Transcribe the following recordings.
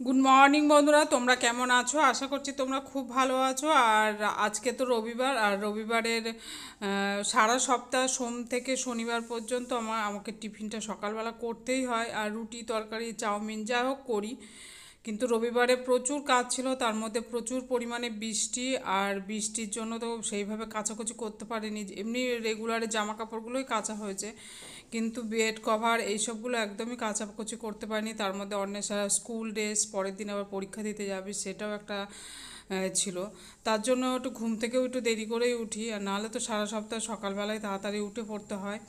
Good morning বন্ধুরা, তোমরা কেমন আছো? আশা করছি তোমরা খুব ভালো আছো। আর আজকে তো রবিবার, আর রবিবারের সারা সপ্তাহ সোম থেকে শনিবার পর্যন্ত আমার, আমাকে টিফিনটা সকালবেলা করতেই হয়। আর রুটি, তরকারি, চাউমিন, যা হোক করি। কিন্তু রবিবারে প্রচুর কাজ ছিল, তার মধ্যে প্রচুর পরিমাণে বৃষ্টি। আর বৃষ্টির জন্য তো সেইভাবে কাচাকুচি করতে পারিনি। এমনি রেগুলারে জামা কাপড়গুলোই কাচা হয়েছে। কিন্তু বেড কভার এইসবগুলো একদমই কাচাকুচি করতে পারিনি। তার মধ্যে অন্বেষা স্কুল ড্রেস, পরের দিন আবার পরীক্ষা দিতে যাবে, সেটাও একটা ছিল। তার জন্য একটু ঘুম থেকেও একটু দেরি করেই উঠি, আর নাহলে তো সারা সপ্তাহ সকালবেলায় তাড়াতাড়ি উঠে পড়তে হয়।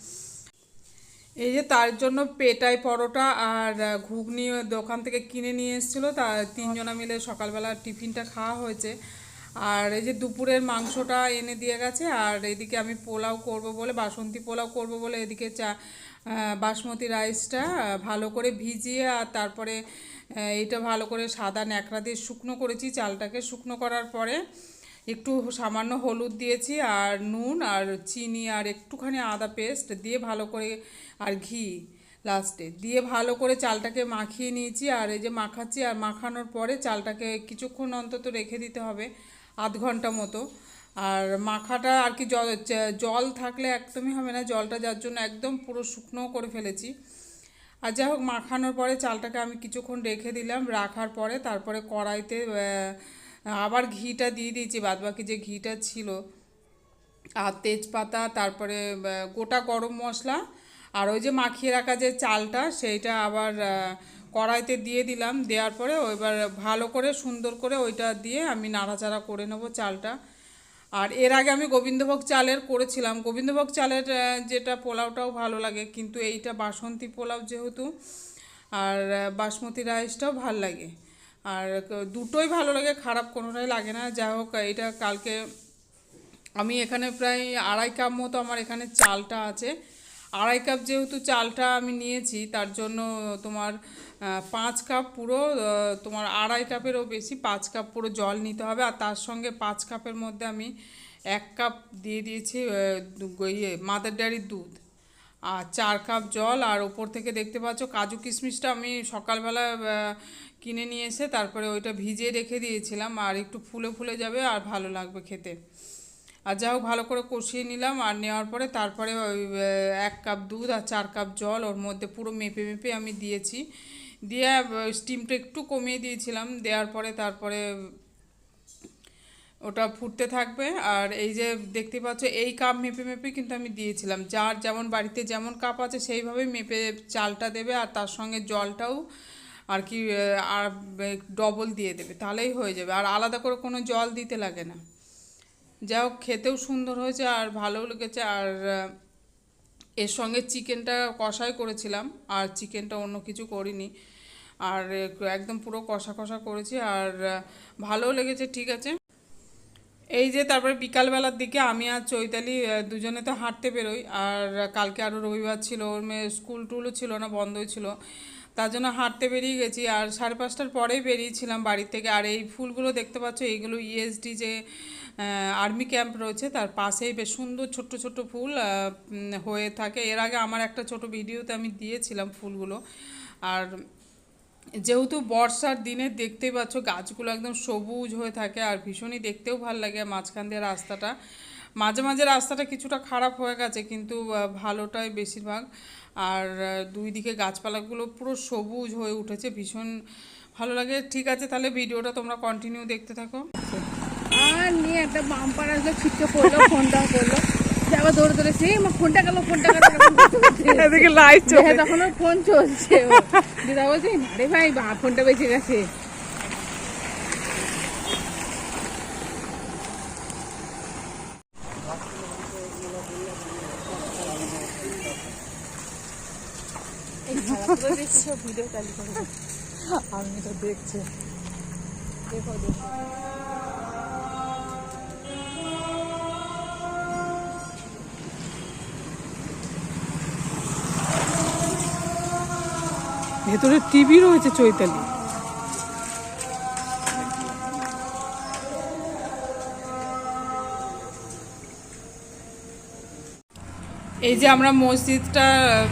এই যে তার জন্য পেটাই পরোটা আর ঘুগনি দোকান থেকে কিনে নিয়ে এসেছিল। তা তিনজনা মিলে সকালবেলা টিফিনটা খাওয়া হয়েছে। আর এই যে দুপুরের মাংসটা এনে দিয়ে গেছে, আর এদিকে আমি পোলাও করব বলে, বাসন্তী পোলাও করব বলে এদিকে চা বাসমতি রাইসটা ভালো করে ভিজিয়ে আর তারপরে এটা ভালো করে সাদা ন্যাকড়া দিয়ে শুকনো করেছি, চালটাকে শুকনো করার পরে একটু সামান্য হলুদ দিয়েছি আর নুন আর চিনি আর একটুখানি আদা পেস্ট দিয়ে ভালো করে আর ঘি লাস্টে দিয়ে ভালো করে চালটাকে মাখিয়ে নিয়েছি। আর এই যে মাখাচ্ছি আর মাখানোর পরে চালটাকে কিছুক্ষণ অন্তত রেখে দিতে হবে। আধ ঘণ্টা মতো। আর মাখাটা আর কি জল জল থাকলে একদমই হবে না, জলটা যার জন্য একদম পুরো শুকনো করে ফেলেছি। আর যাই হোক, মাখানোর পরে চালটাকে আমি কিছুক্ষণ রেখে দিলাম, রাখার পরে তারপরে কড়াইতে আবার ঘিটা দিয়ে দিয়েছি, বাদবাকি যে ঘিটা ছিল। আর তেজপাতা, তারপরে গোটা গরম মশলা, আর ওই যে মাখিয়ে রাখা যে চালটা, সেইটা আবার কড়াইতে দিয়ে দিলাম, দেওয়ার পরে এবার ভালো করে সুন্দর করে ওইটা দিয়ে আমি নাড়াচাড়া করে নেব চালটা। আর এর আগে আমি গোবিন্দভোগ চালের করেছিলাম। গোবিন্দভোগ চালের যেটা পোলাওটাও ভালো লাগে, কিন্তু এইটা বাসন্তী পোলাও যেহেতু, আর বাসমতি রাইসটাও ভালো লাগে। আর দুটোই ভালো লাগে, খারাপ কোনোটাই লাগে না। যাই হোক এটা কালকে আমি এখানে প্রায় আড়াই কাপ মতো আমার এখানে চালটা আছে। আড়াই কাপ যেহেতু চালটা আমি নিয়েছি, তার জন্য তোমার পাঁচ কাপ পুরো তোমার আড়াই কাপেরও বেশি, পাঁচ কাপ পুরো জল নিতে হবে। আর তার সঙ্গে পাঁচ কাপের মধ্যে আমি এক কাপ দিয়ে দিয়েছি ইয়ে মাদার ডেয়ারির দুধ। আর চার কাপ জল, আর ওপর থেকে দেখতে পাচ্ছ কাজু কিশমিশটা আমি সকালবেলা কিনে নিয়ে এসে তারপরে ওইটা ভিজিয়ে রেখে দিয়েছিলাম। আর একটু ফুলে ফুলে যাবে, আর ভালো লাগবে খেতে। আর যা হোক, ভালো করে কষিয়ে নিলাম আর নেওয়ার পরে তারপরে এক কাপ দুধ আর চার কাপ জল ওর মধ্যে পুরো মেপে মেপে আমি দিয়েছি। দিয়ে স্টিমটা একটু কমিয়ে দিয়েছিলাম। দেওয়ার পরে তারপরে ওটা ফুটতে থাকবে। আর এই যে দেখতে পাচ্ছ, এই কাপ মেপে মেপে কিন্তু আমি দিয়েছিলাম। যার যেমন বাড়িতে যেমন কাপ আছে, সেইভাবেই মেপে চালটা দেবে আর তার সঙ্গে জলটাও আর কি আর ডবল দিয়ে দেবে। তাহলেই হয়ে যাবে। আর আলাদা করে কোনো জল দিতে লাগে না। যা হোক, খেতেও সুন্দর হয়েছে আর ভালোও লেগেছে। আর এর সঙ্গে চিকেনটা কষাই করেছিলাম, আর চিকেনটা অন্য কিছু করিনি। আর, একদম পুরো কষা কষা করেছি, আর ভালোও লেগেছে, ঠিক আছে। এই যে তারপরে বিকালবেলার দিকে আমি আর চৈতালি দুজনে তো হাঁটতে বেরোই, আর, কালকে আরও রবিবার ছিল, ওর মেয়ে স্কুল টুলও ছিল না, বন্ধই ছিল। তার জন্য হাঁটতে বেরিয়ে গেছি আর সাড়ে পাঁচটার পরেই বেরিয়েছিলাম বাড়ি থেকে। আর এই ফুলগুলো দেখতে পাচ্ছ এইগুলো ইএসডি যে আর্মি ক্যাম্প রয়েছে, তার পাশেই বেশ সুন্দর ছোট্ট ছোট্ট ফুল হয়ে থাকে। এর আগে আমার একটা ছোট ভিডিওতে আমি দিয়েছিলাম ফুলগুলো। আর যেহেতু বর্ষার দিনে দেখতেই পাচ্ছ, গাছগুলো একদম সবুজ হয়ে থাকে আর ভীষণই দেখতেও ভালো লাগে মাঝখান দিয়ে রাস্তাটা। মাঝে মাঝে রাস্তাটা কিছুটা খারাপ হয়ে গেছে কিন্তু ভালোটাই বেশিরভাগ। আর দুই দিকে গাছপালাগুলো পুরো সবুজ হয়ে উঠেছে ভীষণ ভালো লাগে। ঠিক আছে তাহলে ভিডিওটা তোমরা কন্টিনিউ দেখতে থাকো। আর নিয়ে একটা বাম্পার আসলো ছিটকে পড়ল ফোনটা করল। যাব দৌড়ে দৌড়ে সেই আমার ফোনটা গেল ফোনটা গেল এদিকে লাইট তখন ফোন চলছে। দিদা বলছে আরে ভাই বা ফোনটা বেঁচে গেছে। আমি তো দেখছি দেখো দেখো ভেতরে টিভি রয়েছে চৈতালি। এই যে আমরা মসজিদটা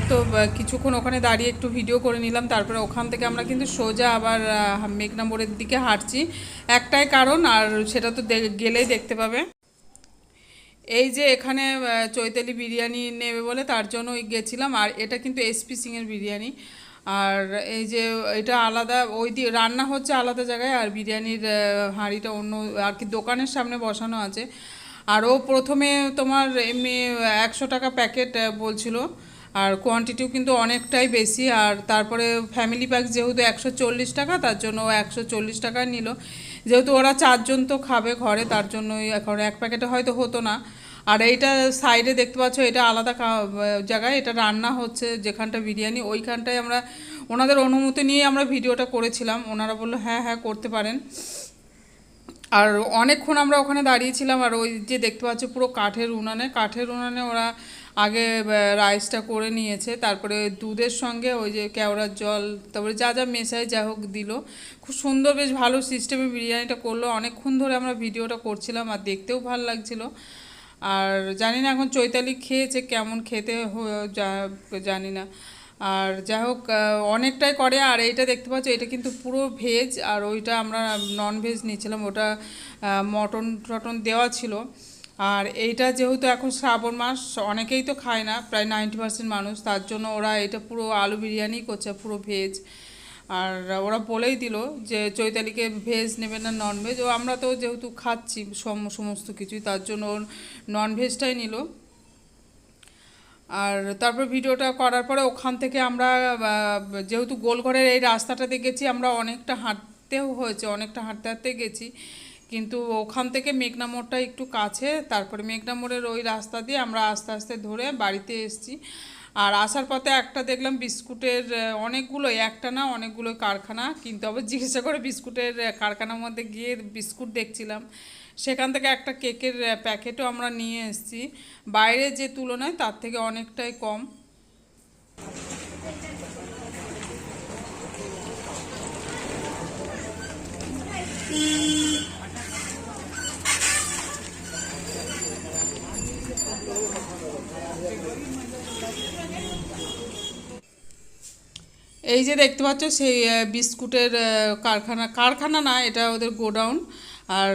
তো কিছুক্ষণ ওখানে দাঁড়িয়ে একটু ভিডিও করে নিলাম তারপরে ওখান থেকে আমরা কিন্তু সোজা আবার আহ, মেঘনা মোড়ের দিকে হাঁটছি। একটাই কারণ আর সেটা তো গেলেই দেখতে পাবে। এই যে এখানে চৈতালি বিরিয়ানি নেবে বলে তার জন্য গেছিলাম আর এটা কিন্তু এসপি সিংয়ের বিরিয়ানি। আর এই যে এটা আলাদা ওই দিয়ে রান্না হচ্ছে আলাদা জায়গায় আর বিরিয়ানির হাঁড়িটা অন্য আর কি দোকানের সামনে বসানো আছে। আর ও প্রথমে তোমার এমনি একশো টাকা প্যাকেট বলছিল। আর কোয়ান্টিটিও কিন্তু অনেকটাই বেশি। আর তারপরে ফ্যামিলি প্যাক যেহেতু একশো চল্লিশ টাকা, তার জন্য ও একশো চল্লিশ টাকা নিল। যেহেতু ওরা চারজন তো খাবে ঘরে, তার জন্যই এখন এক প্যাকেটে হয়তো হতো না। আর এইটা সাইডে দেখতে পাচ্ছ, এটা আলাদা জায়গায়। এটা রান্না হচ্ছে যেখানটা বিরিয়ানি, ওইখানটায় আমরা, ওনাদের অনুমতি নিয়ে আমরা ভিডিওটা করেছিলাম। ওনারা বলল হ্যাঁ হ্যাঁ করতে পারেন। আর অনেকক্ষণ আমরা ওখানে দাঁড়িয়েছিলাম আর ওই যে দেখতে পাচ্ছ পুরো কাঠের উনানে। কাঠের উনানে ওরা আগে রাইসটা করে নিয়েছে। তারপরে দুধের সঙ্গে ওই যে কেওড়ার জল, তারপরে যা যা মেশায় যা হোক দিল। খুব সুন্দর, বেশ ভালো সিস্টেমে বিরিয়ানিটা করল। অনেকক্ষণ ধরে আমরা ভিডিওটা করছিলাম আর দেখতেও ভালো লাগছিল। আর জানি না এখন চৈতালি খেয়েছে, কেমন খেতে জানি না। আর যাই হোক অনেকটাই করে, আর এইটা দেখতে পাচ্ছ, এটা কিন্তু পুরো ভেজ আর ওইটা আমরা নন ভেজ নিয়েছিলাম, ওটা মটন টটন দেওয়া ছিল। আর এইটা যেহেতু এখন শ্রাবণ মাস, অনেকেই তো খায় না, প্রায় নাইনটি পার্সেন্ট মানুষ, তার জন্য ওরা এটা পুরো আলু বিরিয়ানি করছে, পুরো ভেজ আর ওরা বলেই দিল যে, চৈতালিকে ভেজ নেবে না নন ভেজ ও আমরা তো যেহেতু খাচ্ছি সম- সমস্ত কিছুই, তার জন্য ওর নন ভেজটাই নিল। আর তারপর ভিডিওটা করার পরে ওখান থেকে আমরা যেহেতু গোলঘরের এই রাস্তাটাতে গেছি, আমরা অনেকটা হাঁটতেও হয়েছে, অনেকটা হাঁটতে হাঁটতে গেছি। কিন্তু ওখান থেকে মেঘনা মোড়টা একটু কাছে, তারপরে মেঘনা মোড়ের ওই রাস্তা দিয়ে আমরা আস্তে আস্তে ধরে বাড়িতে এসেছি। আর আসার পথে একটা দেখলাম বিস্কুটের অনেকগুলো, একটা না অনেকগুলো কারখানা, কিন্তু আবার জিজ্ঞাসা করে বিস্কুটের কারখানার মধ্যে গিয়ে বিস্কুট দেখছিলাম। সেখান থেকে একটা কেকের প্যাকেটও আমরা নিয়ে এসেছি। বাইরে যে তুলনায় তার থেকে অনেকটাই কম। এই যে দেখতে পাচ্ছ, সেই বিস্কুটের কারখানা। কারখানা না, এটা ওদের গোডাউন। আর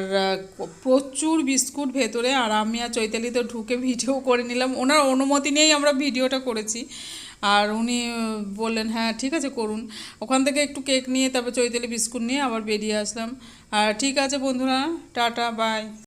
প্রচুর বিস্কুট ভেতরে আর আমি আর চৈতালি তো ঢুকে ভিডিও করে নিলাম। ওনার অনুমতি নিয়েই আমরা ভিডিওটা করেছি। আর উনি বললেন হ্যাঁ ঠিক আছে, করুন। ওখান থেকে একটু কেক নিয়ে, তারপর চৈতালি বিস্কুট নিয়ে আবার বেরিয়ে আসলাম। আর ঠিক আছে বন্ধুরা, টাটা, বাই।